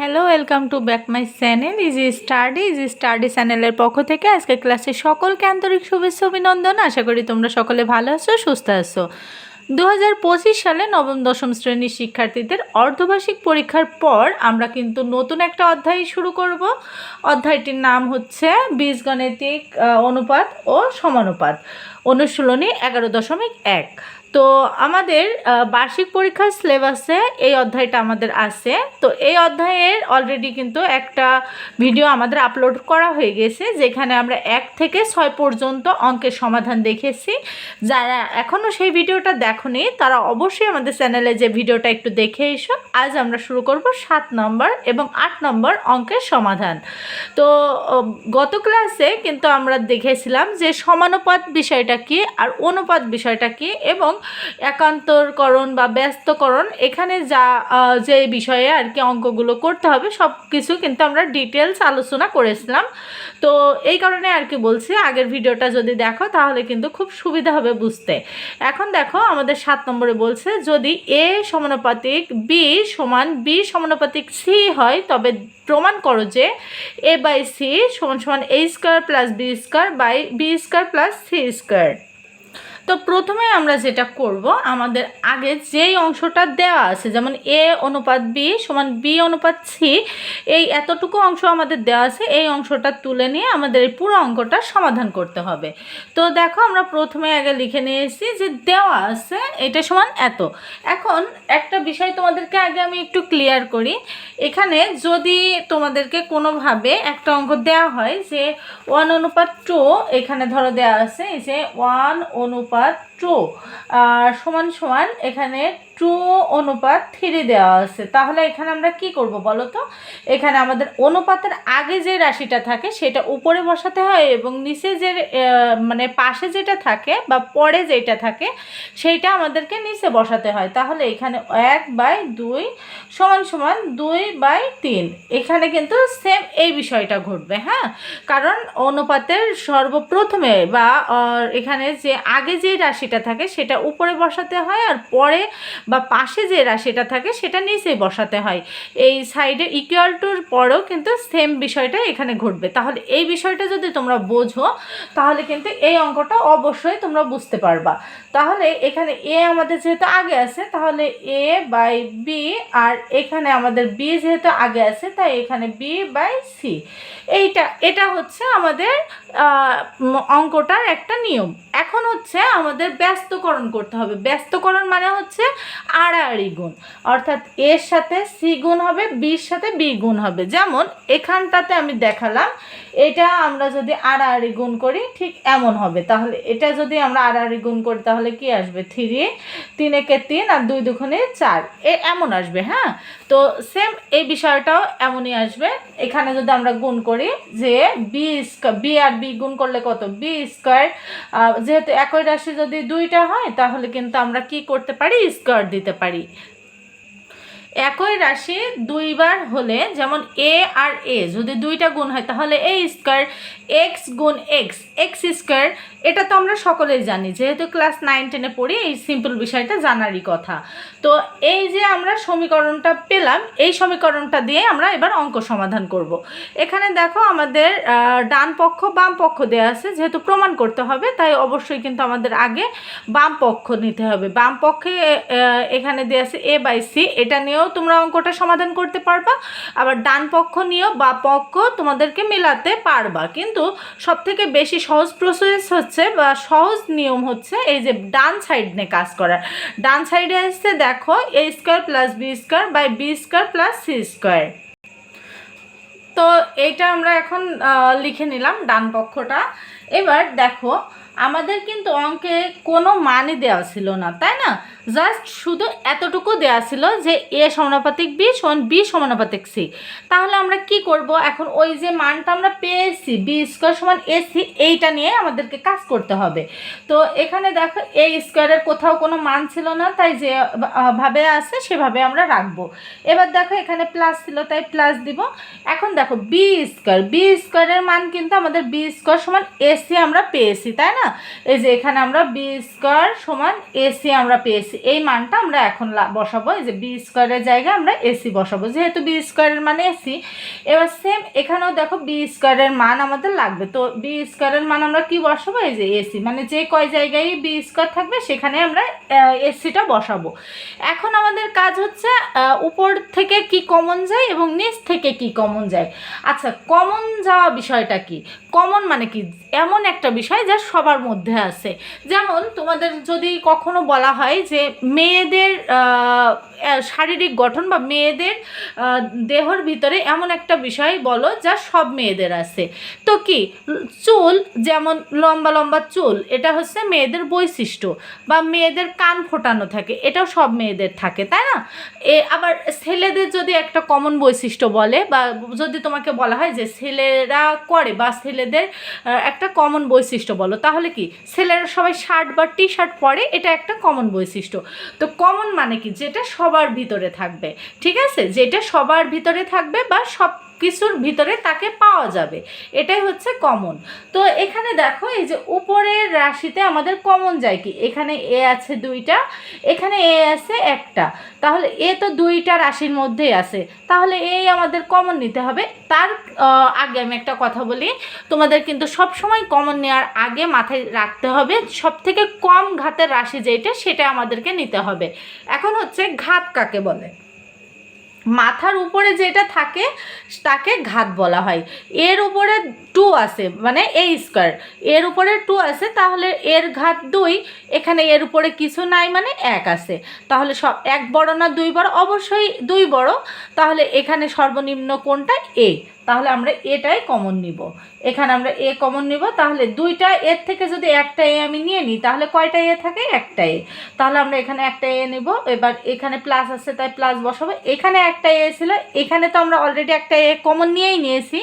Hello welcome to back my channel easy study easy study চ্যানেলের পক্ষ থেকে আজকে ক্লাসে সকলকে আন্তরিক শুভেচ্ছা, অভিনন্দন। আশা করি তোমরা সকলে ভালো আছো, সুস্থ আছো। দু হাজার পঁচিশ সালে নবম, দশম শ্রেণির শিক্ষার্থীদের অর্ধবার্ষিক পরীক্ষার পর আমরা কিন্তু নতুন একটা অধ্যায় শুরু করব। অধ্যায়টির নাম হচ্ছে বীজগণিতিক অনুপাত ও সমানুপাত। অনুশীলনী এগারো দশমিক এক। তো আমাদের বার্ষিক পরীক্ষার সিলেবাসে এই অধ্যায়টা আমাদের আছে। তো এই অধ্যায়ের অলরেডি কিন্তু একটা ভিডিও আমাদের আপলোড করা হয়ে গেছে, যেখানে আমরা এক থেকে ছয় পর্যন্ত অঙ্কের সমাধান দেখেছি। যারা এখনও সেই ভিডিওটা দেখোনি, তারা অবশ্যই আমাদের চ্যানেলে যে ভিডিওটা একটু দেখে এসো। আজ আমরা শুরু করব সাত নম্বর এবং আট নম্বর অঙ্কের সমাধান। তো গত ক্লাসে কিন্তু আমরা দেখেছিলাম যে সমানুপাত বিষয়টা কি আর অনুপাত বিষয়টা কি এবং একান্তরকরণ বা ব্যস্তকরণ, এখানে যা যে বিষয়ে আর কি অঙ্কগুলো করতে হবে সব কিছু কিন্তু আমরা ডিটেলস আলোচনা করেছিলাম। তো এই কারণে আর কি বলছি, আগের ভিডিওটা যদি দেখো তাহলে কিন্তু খুব সুবিধা হবে বুঝতে। এখন দেখো আমাদের সাত নম্বরে বলছে, যদি এ সমানুপাতিক বি সমান বি সমানুপাতিক সি হয়, তবে প্রমাণ করো যে এ বাই সি সমান সমান A square plus B square by B square plus C square তো প্রথমে আমরা যেটা করব, আমাদের আগে যেই অংশটা দেওয়া আছে, যেমন এ অনুপাত বি সমান বি অনুপাত সি, এই এতটুকু অংশ আমাদের দেওয়া আছে, এই অংশটা তুলে নিয়ে আমাদের এই পুরো অঙ্কটা সমাধান করতে হবে। তো দেখো আমরা প্রথমে আগে লিখে নিয়েছি যে দেওয়া আছে, এটা সমান এত। এখন একটা বিষয় তোমাদেরকে আগে আমি একটু ক্লিয়ার করি। এখানে যদি তোমাদেরকে কোনোভাবে একটা অঙ্ক দেওয়া হয় যে ওয়ান অনুপাত টু এখানে ধরো দেওয়া আছে যে ওয়ান অনুপাত টু সমান সমান এখানে টু অনুপাত থ্রি দেওয়া আছে। তাহলে এখানে আমরা কি করব বলো তো? এখানে আমাদের অনুপাতের আগে যে রাশিটা থাকে সেটা উপরে বসাতে হয় এবং নিচে যে মানে পাশে যেটা থাকে বা পরে যেটা থাকে সেইটা আমাদেরকে নিচে বসাতে হয়। তাহলে এখানে এক বাই দুই সমান সমান দুই বাই তিন। এখানে কিন্তু সেম এই বিষয়টা ঘটবে হ্যাঁ? কারণ অনুপাতের সর্বপ্রথমে বা এখানে যে আগে যে রাশিটা থাকে সেটা উপরে বসাতে হয় আর পরে বা পাশে যে রাশিটা থাকে, সেটা নিচেই বসাতে হয়। এই সাইডে ইকুয়াল টুর পরেও কিন্তু সেম বিষয়টা এখানে ঘটবে। তাহলে এই বিষয়টা যদি তোমরা বোঝো, তাহলে কিন্তু এই অঙ্কটা অবশ্যই তোমরা বুঝতে পারবা। তাহলে এখানে এ আমাদের যেহেতু আগে আছে, তাহলে এ বাই বি আর এখানে আমাদের বি যেহেতু আগে আছে, তাই এখানে বি বাই সি এইটা, এটা হচ্ছে আমাদের অঙ্কটার একটা নিয়ম। এখন হচ্ছে আমাদের ব্যস্তকরণ করতে হবে। ব্যস্তকরণ মানে হচ্ছে আড়াআড়ি গুণ। অর্থাৎ এর সাথে সি গুণ হবে বির সাথে বি গুণ হবে। যেমন এখানটাতে আমি দেখালাম, এটা আমরা যদি আড়াআড়ি গুণ করি, ঠিক এমন হবে। তাহলে এটা যদি আমরা আড়াআড়ি গুণ করি, তাহলে কি আসবে? থ্রি, তিন একে তিন আর দুই দুখনে চার। এ এমন আসবে হ্যাঁ? তো সেম এই বিষয়টাও এমনই আসবে। এখানে যদি আমরা গুণ করি যে বি স্কোয়ার বি আর বি গুণ করলে কত? বি স্কোয়ার যেহেতু একই রাশি যদি দুইটা হয়, তাহলে কিন্তু আমরা কি করতে পারি? স্কোয়ার দিতে পারি। একই রাশি দুইবার হলে যেমন এ আর এ যদি দুইটা গুণ হয়, তাহলে এ স্কোয়ার এক্স গুণ এক্স এক্স স্কোয়ার এটা তো আমরা সকলেই জানি, যেহেতু ক্লাস নাইন টেনে পড়ি, এই সিম্পল বিষয়টা জানারই কথা তো এই যে আমরা সমীকরণটা পেলাম, এই সমীকরণটা দিয়ে আমরা এবার অঙ্ক সমাধান করব। এখানে দেখো আমাদের ডান পক্ষ, বাম পক্ষ দেওয়া আছে, যেহেতু প্রমাণ করতে হবে, তাই অবশ্যই কিন্তু আমাদের আগে বাম পক্ষ নিতে হবে বাম পক্ষে এখানে দেওয়া আছে এ বাই সি এটা নিয়েও তোমরা অঙ্কটা সমাধান করতে পারবা। আবার ডান পক্ষ নিয়েও বা পক্ষ তোমাদেরকে মেলাতে পারবা। কিন্তু সব থেকে বেশি সহজ প্রসেস হচ্ছে বা সহজ নিয়ম হচ্ছে এই যে ডান সাইড নিয়ে কাজ করার। ডান সাইডে আসছে দেখো A square plus B square by B square plus C square তো এইটা আমরা এখন লিখে নিলাম ডান পক্ষটা। এবার দেখো, আমাদের কিন্তু অঙ্কে কোনো মানই দেওয়া ছিল না, তাই না? জাস্ট শুধু এতটুকু দেওয়া ছিল যে এ সমানুপাতিক, বি সমান, বি সমানুপাতিক, সি। তাহলে আমরা কি করব? এখন ওই যে মানটা আমরা পেয়েছি, বি স্কোয়ার সমান এ, সি, এইটা নিয়ে আমাদেরকে কাজ করতে হবে। তো এখানে দেখো, এ স্কোয়ারের কোথাও কোনো মান ছিল না, তাই যে ভাবে আছে সেভাবে আমরা রাখব। এবার দেখো, এখানে প্লাস ছিল, তাই প্লাস দিব। এখন দেখো বি স্কোয়ার বি স্কোয়ারের মান কিন্তু আমাদের বি স্কোয়ার সমান এসি আমরা পেয়েছি, তাই না? এই যে এখানে আমরা বি স্কোয়ার সমান এসি আমরা পেয়েছি। এই মানটা আমরা এখন বসাবো। এই যে বি স্কোয়ারের জায়গায় আমরা এসি বসাবো। যেহেতু বি স্কোয়ারের মানে এসি এবার সেম এখানেও দেখো বি স্কোয়ারের মান আমাদের লাগবে। তো বি স্কোয়ারের মান আমরা কি বসাবো? এই যে এসি মানে যে কয় জায়গায় বি স্কোয়ার থাকবে, সেখানে আমরা এসিটা বসাবো। এখন আমাদের কাজ হচ্ছে উপর থেকে কি কমন যায় এবং নিচ থেকে কি কমন যায়? আচ্ছা কমন যাওয়া বিষয়টা কি? কমন মানে কি? এমন একটা বিষয় যা সবার মধ্যে আছে। যেমন তোমাদের যদি কখনো বলা হয় যে মেয়েদের শারীরিক গঠন বা মেয়েদের দেহর ভিতরে এমন একটা বিষয় বলো যা সব মেয়েদের আছে। তো কি? চুল যেমন লম্বা লম্বা চুল, এটা হচ্ছে মেয়েদের বৈশিষ্ট্য বা মেয়েদের কান ফোটানো থাকে, এটাও সব মেয়েদের থাকে, তাই না? এ আবার ছেলেদের যদি একটা কমন বৈশিষ্ট্য বলে বা যদি তোমাকে বলা হয় যে ছেলেরা করে বা ছেলেদের একটা কমন বৈশিষ্ট্য বলো, তাহলে কি? ছেলেরা সবাই শার্ট বা টি শার্ট পরে, এটা একটা কমন বৈশিষ্ট্য। তো কমন মানে কি? যেটা সবার ভিতরে থাকবে। ঠিক আছে? যেটা সবার ভিতরে থাকবে বা সব কিছুর ভিতরে তাকে পাওয়া যাবে। এটাই হচ্ছে কমন তো এখানে দেখো, এই যে উপরের রাশিতে আমাদের কমন যায় কি? এখানে এ আছে দুইটা, এখানে এ আছে একটা। তাহলে এ তো দুইটা রাশির মধ্যেই আছে। তাহলে এই আমাদের কমন নিতে হবে। তার আগে আমি একটা কথা বলি, তোমাদের কিন্তু সব সময় কমন নেওয়ার আগে মাথায় রাখতে হবে সব থেকে কম ঘাতের রাশি যেটা সেটা আমাদেরকে নিতে হবে। এখন হচ্ছে ঘাত কাকে বলে? মাথার উপরে যেটা থাকে, তাকে ঘাত বলা হয়। এর উপরে টু আছে মানে এই স্কোয়ার। এর উপরে টু আছে, তাহলে এর ঘাত দুই, এখানে এর উপরে কিছু নাই মানে এক আছে। তাহলে সব এক বড় না দুই বড়? অবশ্যই দুই বড়। তাহলে এখানে সর্বনিম্ন কোনটা? এ। তাহলে আমরা এটাই কমন নিব। এখানে আমরা এ কমন নিব, তাহলে দুইটা এর থেকে যদি একটা এ আমি নিয়ে নিই, তাহলে কয়টা এ থাকে? একটা এ তাহলে আমরা এখানে একটা এ নেব, এবার এখানে প্লাস আছে, তাই প্লাস বসাবো। এখানে একটা এ ছিল, এখানে তো আমরা অলরেডি একটা এ কমন নিয়েই নিয়েছি।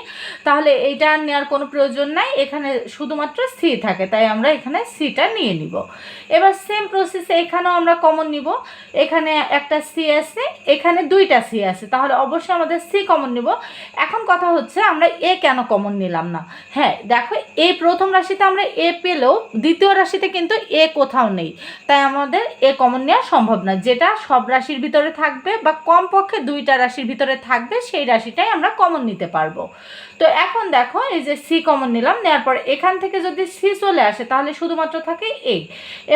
তাহলে এইটা নেওয়ার কোনো প্রয়োজন নাই, এখানে শুধুমাত্র সি থাকে, তাই আমরা এখানে সিটা নিয়ে নিব। এবার সেম প্রসেসে এখানেও আমরা কমন নিব। এখানে একটা সি আছে, এখানে দুইটা সি আছে, তাহলে অবশ্যই আমাদের সি কমন নিব। এখন কথা হচ্ছে আমরা এ কেন কমন নিলাম না? হ্যাঁ দেখো, এই প্রথম রাশিতে আমরা এ পেলেও দ্বিতীয় রাশিতে কিন্তু এ কোথাও নেই। তাই আমাদের এ কমন নেওয়া সম্ভব না যেটা সব রাশির ভিতরে থাকবে বা কমপক্ষে দুইটা রাশির ভিতরে থাকবে, সেই রাশিটাই আমরা কমন নিতে পারব। তো এখন দেখো, এই যে সি কমন নিলাম, নেওয়ার পর এখান থেকে যদি সি চলে আসে, তাহলে শুধুমাত্র থাকে এ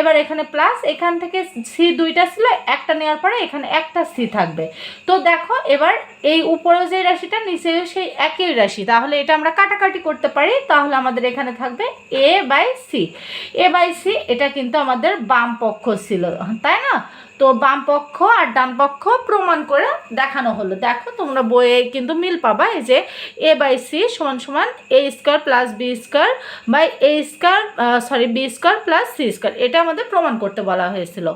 এবার এখানে প্লাস এখান থেকে সি দুইটা ছিল, একটা নেওয়ার পরে এখানে একটা সি থাকবে। তো দেখো, এবার এই উপরেও যে রাশিটা, নিচেও সেই একই রাশি, তাহলে এটা আমরা কাটাকাটি করতে পারি, তাহলে আমাদের এখানে থাকবে A by C A by C এটা কিন্তু আমাদের বাম পক্ষ ছিল, তাই না? তো বাম পক্ষ আর ডান পক্ষ প্রমাণ করে দেখানো হলো। দেখো, তোমরা বইয়ে কিন্তু মিল পাবা, এই যে এ বাই সি সমান সমান A square plus B square by A square sorry B square plus C square এটা আমাদের প্রমাণ করতে বলা হয়েছিল।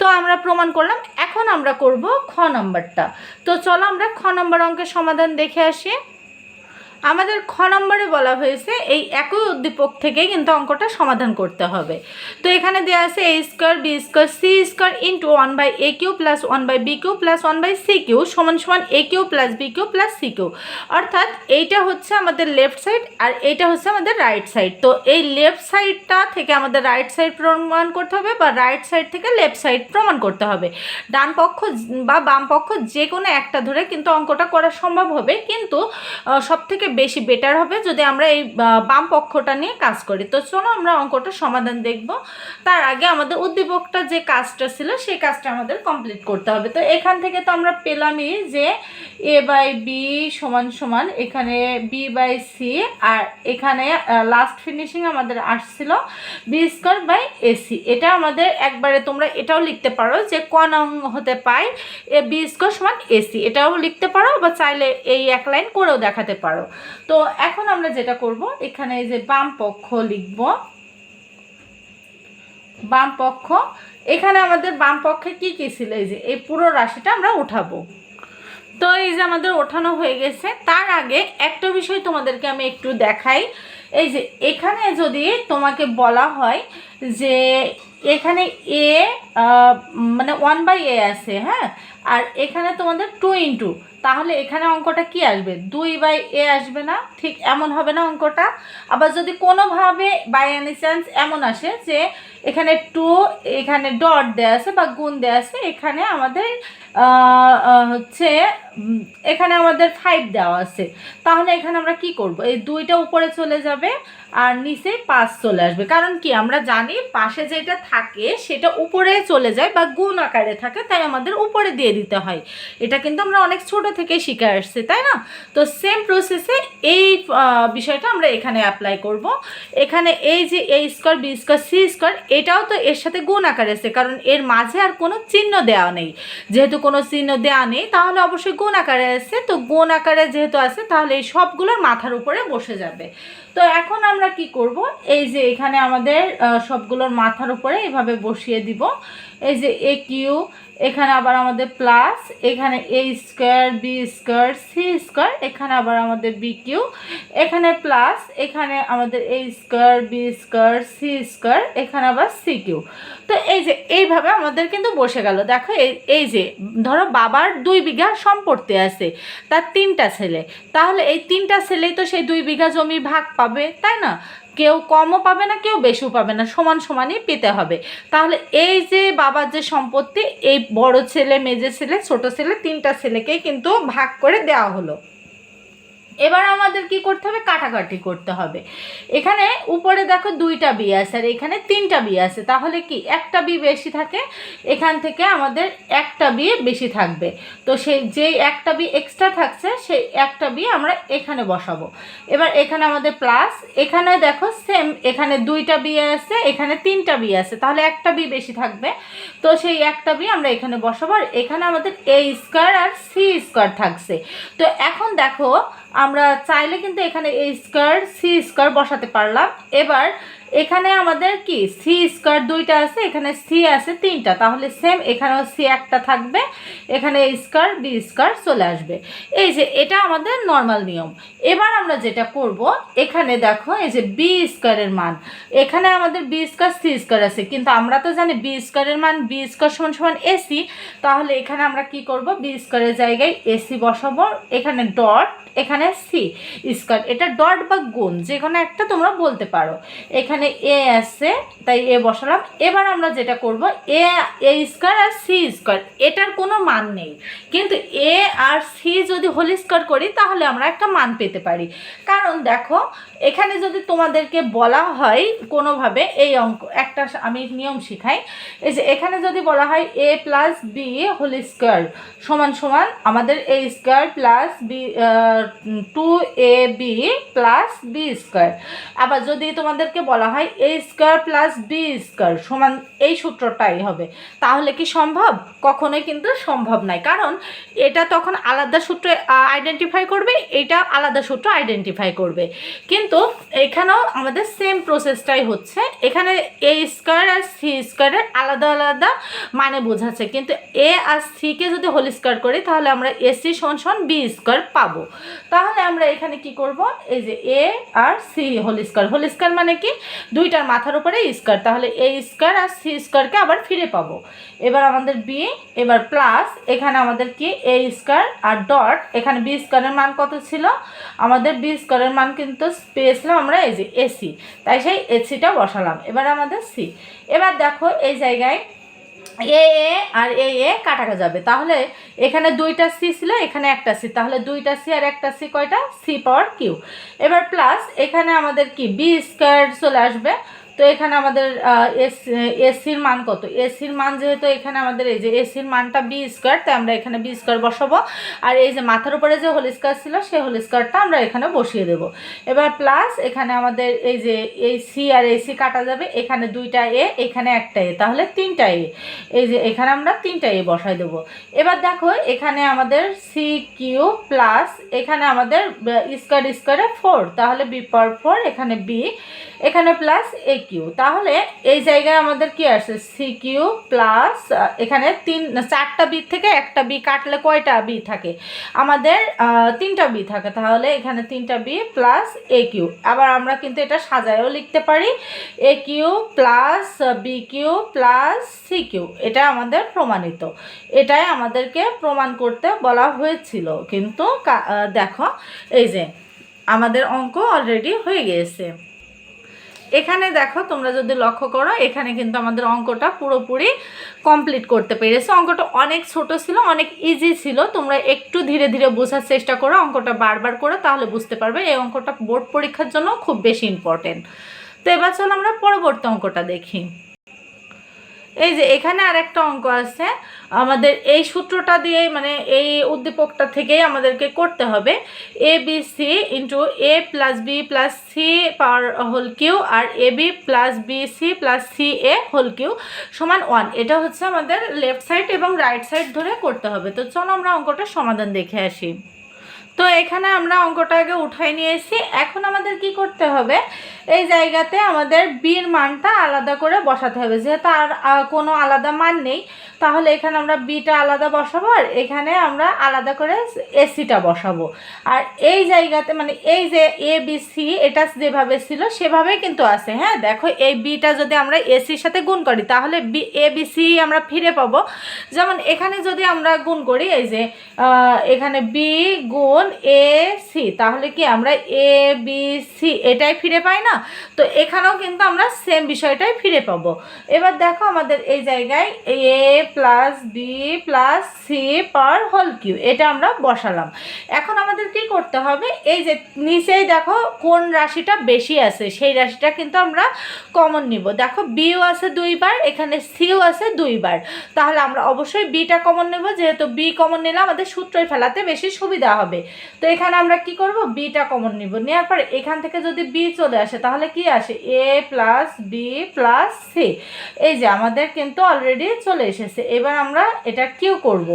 তো আমরা প্রমাণ করলাম, এখন আমরা করব খ নাম্বারটা। তো চলো আমরা খ নম্বর অঙ্কের সমাধান দেখে আসি। আমাদের খ নম্বরে বলা হয়েছে, এই একই উদ্দীপক থেকে কিন্তু অঙ্কটা সমাধান করতে হবে। তো এখানে দেওয়া আছে A square B square C square into one by A cube plus one by B cube plus one by C cube সমান সমান A cube plus B cube plus C cube অর্থাৎ এইটা হচ্ছে আমাদের লেফট সাইড আর এইটা হচ্ছে আমাদের right side তো এই লেফট সাইডটা থেকে আমাদের রাইট সাইড প্রমাণ করতে হবে বা রাইট সাইড থেকে লেফট সাইড প্রমাণ করতে হবে। ডান পক্ষ বা বাম পক্ষ যে কোনো একটা ধরে কিন্তু অঙ্কটা করা সম্ভব হবে। কিন্তু সব থেকে বেশি বেটার হবে যদি আমরা এই বাম পক্ষটা নিয়ে কাজ করি। তো চলো আমরা অঙ্কটা সমাধান দেখব। তার আগে আমাদের উদ্দীপকটা যে কাজটা ছিল, সেই কাজটা আমাদের কমপ্লিট করতে হবে। তো এখান থেকে তো আমরা পেলামই যে এ বাই বি সমান সমান, এখানে বি বাই সি আর এখানে লাস্ট ফিনিশিং আমাদের আসছিল বি স্কোয়ার বাই এসি এটা আমাদের একবারে তোমরা এটাও লিখতে পারো যে ক নং হতে পাই এ বি স্কোয়ার সমান এসি এটাও লিখতে পারো বা চাইলে এই এক লাইন করেও দেখাতে পারো। তো এখন আমরা যেটা করব, এখানে যে বাম পক্ষ লিখব। বাম পক্ষ, এখানে আমাদের বাম পক্ষে কি কি ছিল? এই যে এই পুরো রাশিটা আমরা উঠাবো তো এই যে আমাদের ওঠানো হয়ে গেছে, তার আগে একটা বিষয় তোমাদেরকে আমি একটু দেখাই। এই যে এখানে যদি তোমাকে বলা হয় যে এখানে এ মানে ওয়ান বাই এ আছে হ্যাঁ? আর এখানে তোমাদের টু ইন্টু তাহলে এখানে অঙ্কটা কি আসবে? দুই বাই এ আসবে না, ঠিক এমন হবে না অঙ্কটা। আবার যদি কোনোভাবে বাই এনি চান্স এমন আসে যে এখানে টু এখানে ডট দেওয়া আছে বা গুণ দেওয়া আছে, এখানে আমাদের হচ্ছে এখানে আমাদের ফাইভ দেওয়া আছে। তাহলে এখানে আমরা কি করব? এই দুইটা উপরে চলে যাবে আর নিচে পাঁচ চলে আসবে। কারণ কি? আমরা জানি পাশে যেটা থাকে সেটা উপরে চলে যায় বা গুণ আকারে থাকে, তাই আমাদের উপরে দিয়ে দিতে হয়। এটা কিন্তু আমরা অনেক ছোট থেকে শিখে আসছি, তাই না? তো সেম প্রসেসে এই বিষয়টা আমরা এখানে অ্যাপ্লাই করব। এখানে এই যে A square B square C square এটাও তো এর সাথে গুণ আকারে আছে, কারণ এর মাঝে আর কোনো চিহ্ন দেওয়া নেই। যেহেতু কোনো চিহ্ন দেওয়া নেই, তাহলে অবশ্যই গুণ আকারে আছে। তো গুণ আকারে যেহেতু আছে, তাহলে এই সবগুলোর মাথার উপরে বসে যাবে। তো এখন আমরা কি করব? এই যে এখানে আমাদের সবগুলোর মাথার উপরে এভাবে বসিয়ে দিব। এই যে এ কিউ, এখানে আবার আমাদের প্লাস, এখানে A square, B square, C square, এখানে আবার আমাদের বি কিউ, এখানে প্লাস, এখানে আমাদের A square, B square, C square, এখানে আবার সি কিউ। তো এই যে এইভাবে আমাদের কিন্তু বসে গেল। দেখো এই যে ধরো বাবার দুই বিঘা সম্পত্তি আছে, তার তিনটা ছেলে। তাহলে এই তিনটা ছেলেই তো সেই দুই বিঘা জমি ভাগ পাবে, তাই না? কেউ কমও পাবে না, কেউ বেশিও পাবে না, সমান সমানই পেতে হবে। তাহলে এই যে বাবার যে সম্পত্তি, এই বড় ছেলে, মেজে ছেলে, ছোট ছেলে, তিনটা ছেলেকেই কিন্তু ভাগ করে দেওয়া হলো। এবার আমাদের কি করতে হবে? কাটাকাটি করতে হবে। এখানে উপরে দেখো দুইটা বি আছে আর এখানে তিনটা বি আছে। তাহলে কি? একটা বি বেশি থাকে, এখান থেকে আমাদের একটা বি বেশি থাকবে। তো সেই যেই একটা বি এক্সট্রা থাকছে, সেই একটা বি আমরা এখানে বসাবো। এবার এখানে আমাদের প্লাস এখানে দেখো সেম এখানে দুইটা বি আছে, এখানে তিনটা বি আছে। তাহলে একটা বি বেশি থাকবে। তো সেই একটা বি আমরা এখানে বসাবো। আর এখানে আমাদের এ স্কোয়ার আর সি স্কোয়ার থাকছে। তো এখন দেখো আমরা চাইলে কিন্তু এখানে এই স্কোয়ার সি স্কোয়ার বসাতে পারলাম। এবার এখানে আমাদের কি? সি স্কোয়ার দুইটা আছে, এখানে সি আছে তিনটা। তাহলে সেম এখানেও সি একটা থাকবে, এখানে স্কোয়ার বি স্কোয়ার চলে আসবে। এই যে, এটা আমাদের নর্মাল নিয়ম। এবার আমরা যেটা করব, এখানে দেখো, এই যে বি স্কোয়ারের মান। এখানে আমাদের বি স্কোয়ার সি স্কোয়ার আছে, কিন্তু আমরা তো জানি বি স্কোয়ারের মান বি স্কোয়ার সমান সমান এসি তাহলে এখানে আমরা কি করব? বি স্কোয়ারের জায়গায় এসি বসাবো, এখানে ডট এখানে সি স্কোয়ার এটা ডট বা গুণ যে কোনো একটা তোমরা বলতে পারো। এখানে এ আছে, তাই এ বসালাম। এবার আমরা যেটা করব, এ এ স্কোয়ার আর সি স্কোয়ার, এটার কোনো মান নেই। কিন্তু এ আর সি যদি হোল স্কোয়ার করি, তাহলে আমরা একটা মান পেতে পারি। কারণ দেখো, এখানে যদি তোমাদেরকে বলা হয় কোনোভাবে, এই অঙ্ক, একটা আমি নিয়ম শিখাই। এই যে এখানে যদি বলা হয় A plus B whole square সমান সমান, আমাদের A square plus B two A B plus B square. আবার যদি তোমাদেরকে বলা হয় A square plus B square সমান এই সূত্রটাই হবে। তাহলে কি সম্ভব? কখনোই কিন্তু সম্ভব নয় কারণ এটা তখন আলাদা সূত্র আইডেন্টিফাই করবে, এটা আলাদা সূত্র আইডেন্টিফাই করবে। কিন্তু এখানেও আমাদের সেম প্রসেসটাই হচ্ছে। এখানে এ স্কোয়ার আর সি স্কোয়ারের আলাদা আলাদা মানে বোঝাচ্ছে। কিন্তু এ আর সিকে যদি হোল স্কোয়ার করি, তাহলে আমরা এসি সমান সমান বি স্কোয়ার পাবো। তাহলে আমরা এখানে কি করব? এই যে A R C whole square whole square মানে কি? দুইটার মাথার উপরে স্কোয়ার। তাহলে এই স্কোয়ার আর সি স্কোয়ারকে আবার ফিরে পাবো। এবার আমাদের বি, এবার প্লাস, এখানে আমাদের কি? এ স্কোয়ার আর ডট, এখানে বি স্কোয়ারের মান কত ছিল? আমাদের বি স্কোয়ারের মান কিন্তু পেয়েছিলাম আমরা এই যে এসি তাই সেই এসিটা বসালাম। এবার আমাদের সি। এবার দেখো এই জায়গায় এ এ আর এ এ কাটা যাবে। তাহলে এখানে দুইটা সি ছিল, এখানে একটা সি তাহলে দুইটা সি আর একটা সি কয়টা? সি পাওয়ার কিউ এবার প্লাস এখানে আমাদের কি? বি স্কোয়ার চলে আসবে। তো এখানে আমাদের এস এসির মান কত? এসির মান যেহেতু এখানে আমাদের এই যে এসির মানটা বি স্কোয়ার তাই আমরা এখানে বি স্কোয়ার বসাবো। আর এই যে মাথার উপরে যে হোল স্কোয়ার ছিল সেই হোল স্কোয়ারটা আমরা এখানে বসিয়ে দেবো। এবার প্লাস এখানে আমাদের এই যে এই সি আর এসি কাটা যাবে। এখানে দুইটা এ এখানে একটা এ তাহলে তিনটা এ এই যে এখানে আমরা তিনটা এ বসাই দেবো। এবার দেখো, এখানে আমাদের সি কিউ প্লাস এখানে আমাদের স্কোয়ার স্কোয়ারে ফোর তাহলে বি পাওয়ার ফোর এখানে বি এখানে প্লাস এ কিউ তাহলে এই জায়গায় আমাদের কি আসছে? সি কিউ প্লাস এখানে তিন, চারটা বি থেকে একটা বি কাটলে কয়টা বি থাকে? আমাদের তিনটা বি থাকে। তাহলে এখানে তিনটা বি প্লাস এ কিউ আবার আমরা কিন্তু এটা সাজায়ও লিখতে পারি। A cube plus B cube plus C cube এটা আমাদের প্রমাণিত। এটাই আমাদেরকে প্রমাণ করতে বলা হয়েছিল। কিন্তু দেখো, এই যে, আমাদের অঙ্ক অলরেডি হয়ে গিয়েছে। এখানে দেখো, তোমরা যদি লক্ষ্য করো, এখানে কিন্তু আমাদের অঙ্কটা পুরোপুরি কমপ্লিট করতে পেরেছে। অঙ্কটা অনেক ছোট ছিল, অনেক ইজি ছিল। তোমরা একটু ধীরে ধীরে বোঝার চেষ্টা করো, অঙ্কটা বারবার করো, তাহলে বুঝতে পারবে। এই অঙ্কটা বোর্ড পরীক্ষার জন্য খুব বেশি ইম্পর্টেন্ট তো এবার চলো আমরা পরবর্তী অঙ্কটা দেখি। এই যে এখানে আর একটা অঙ্ক আছে। আমাদের এই সূত্রটা দিয়ে মানে এই উদ্দীপকটা থেকেই আমাদেরকে করতে হবে। A B C into A plus B plus C power whole cube R A B plus B C plus C A whole cube সমান ওয়ান এটা হচ্ছে আমাদের লেফট সাইড এবং রাইট সাইড ধরে করতে হবে। তো চলো আমরা অঙ্কটার সমাধান দেখে আসি। তো এখানে আমরা অঙ্কটা আগে উঠাই নিয়ে এসেছি এখন আমাদের কি করতে হবে? এই জায়গাতে আমাদের বির মানটা আলাদা করে বসাতে হবে। যেহেতু আর কোনো আলাদা মান নেই, তাহলে এখানে আমরা বিটা আলাদা বসাবো আর এখানে আমরা আলাদা করে এসিটা বসাবো। আর এই জায়গাতে মানে এই যে এ বি সি এটা যেভাবে ছিল, সেভাবেই কিন্তু আছে। হ্যাঁ দেখো এই বিটা যদি আমরা এসির সাথে গুণ করি, তাহলে বি এ বি সি আমরা ফিরে পাবো। যেমন এখানে যদি আমরা গুণ করি, এই যে এখানে বি গুণ এ সি তাহলে কি আমরা এ বি সি এটাই ফিরে পাই না? তো এখানেও কিন্তু আমরা সেম বিষয়টাই ফিরে পাবো। এবার দেখো আমাদের এই জায়গায় A plus B plus C per whole cube এটা আমরা বসালাম। এখন আমাদের কি করতে হবে? এই যে নিচেই দেখো কোন রাশিটা বেশি আছে, সেই রাশিটা কিন্তু আমরা কমন নিব। দেখো বিও আছে দুইবার, এখানে সিও আছে দুইবার। তাহলে আমরা অবশ্যই বিটা কমন নেব, যেহেতু বি কমন নিলে আমাদের সূত্রই ফেলাতে বেশি সুবিধা হবে। তো এখানে আমরা কি করব? বিটা কমন নিব। নেওয়ার পরে এখান থেকে যদি বি চলে আসে, তাহলে কি আসে? A plus B plus C এই যে আমাদের কিন্তু অলরেডি চলে এসেছে। এবার আমরা এটা কিউ করব।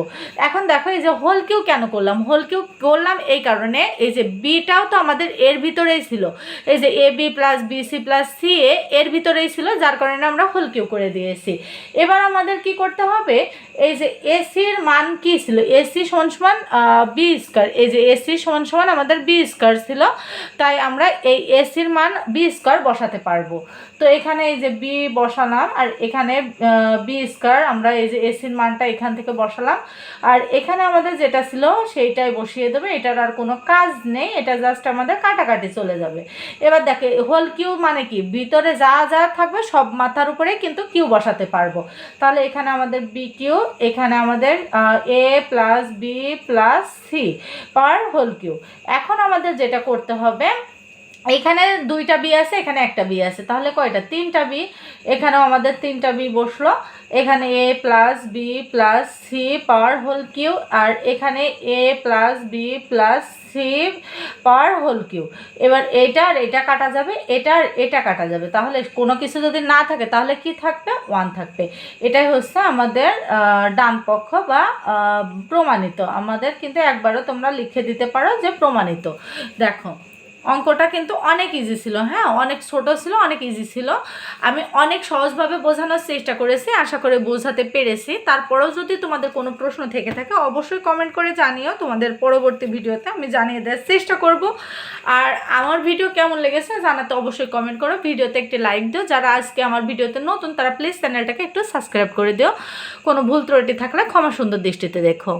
এখন দেখো, এই যে হোল কিউ কেন করলাম? হোল কিউ করলাম এই কারণে, এই যে বিটাও তো আমাদের এর ভিতরেই ছিল। এই যে A B plus B C plus C A এর ভিতরেই ছিল, যার কারণে আমরা হোল কিউ করে দিয়েছি। এবার আমাদের কি করতে হবে? এই যে এসির মান কি ছিল? এসি সমান সমান বি স্কোয়ার এই যে এসি সমান সমান আমাদের বি স্কোয়ার ছিল, তাই আমরা এই এসির মান বি স্কোয়ার বসাতে পারব। তো এখানে এই যে বি বসালাম, আর এখানে বি স্কোয়ার আমরা এই যে এসির মানটা এখান থেকে বসালাম। আর এখানে আমাদের যেটা ছিল সেইটাই বসিয়ে দেবে, এটার আর কোনো কাজ নেই, এটা জাস্ট আমাদের কাটাকাটি চলে যাবে। এবার দেখে হোল কিউ মানে কি? ভিতরে যা যা থাকবে সব মাথার উপরে কিন্তু কিউ বসাতে পারব। তাহলে এখানে আমাদের বি কিউ এখানে আমাদের A plus B plus C power whole Q এখন আমাদের যেটা করতে হবে এখানে দুইটা বি আছে, এখানে একটা বি আছে। তাহলে কয়টা? তিনটা বি। এখানেও আমাদের তিনটা বি বসল। এখানে A plus B plus C power whole Q আর এখানে A plus B plus C power whole Q. এবার এটা আর এটা কাটা যাবে, এটা আর এটা কাটা যাবে। তাহলে কোনো কিছু যদি না থাকে, তাহলে কি থাকবে? ওয়ান থাকবে। এটাই হচ্ছে আমাদের ডান পক্ষ বা প্রমাণিত। আমাদের কিন্তু একবারও তোমরা লিখে দিতে পারো যে প্রমাণিত। দেখো অঙ্কটা কিন্তু অনেক ইজি ছিল হ্যাঁ? অনেক ছোট ছিল, অনেক ইজি ছিল। আমি অনেক সহজভাবে বোঝানোর চেষ্টা করেছি, আশা করে বোঝাতে পেরেছি। তারপরেও যদি তোমাদের কোনো প্রশ্ন থেকে থাকে, অবশ্যই কমেন্ট করে জানিও। তোমাদের পরবর্তী ভিডিওতে আমি জানিয়ে দেওয়ার চেষ্টা করব। আর আমার ভিডিও কেমন লেগেছে জানাতে অবশ্যই কমেন্ট করো। ভিডিওতে একটি লাইক দিও। যারা আজকে আমার ভিডিওতে নতুন, তারা প্লিজ চ্যানেলটাকে একটু সাবস্ক্রাইব করে দিও। কোনো ভুল ত্রুটি থাকলে ক্ষমা সুন্দর দৃষ্টিতে দেখো।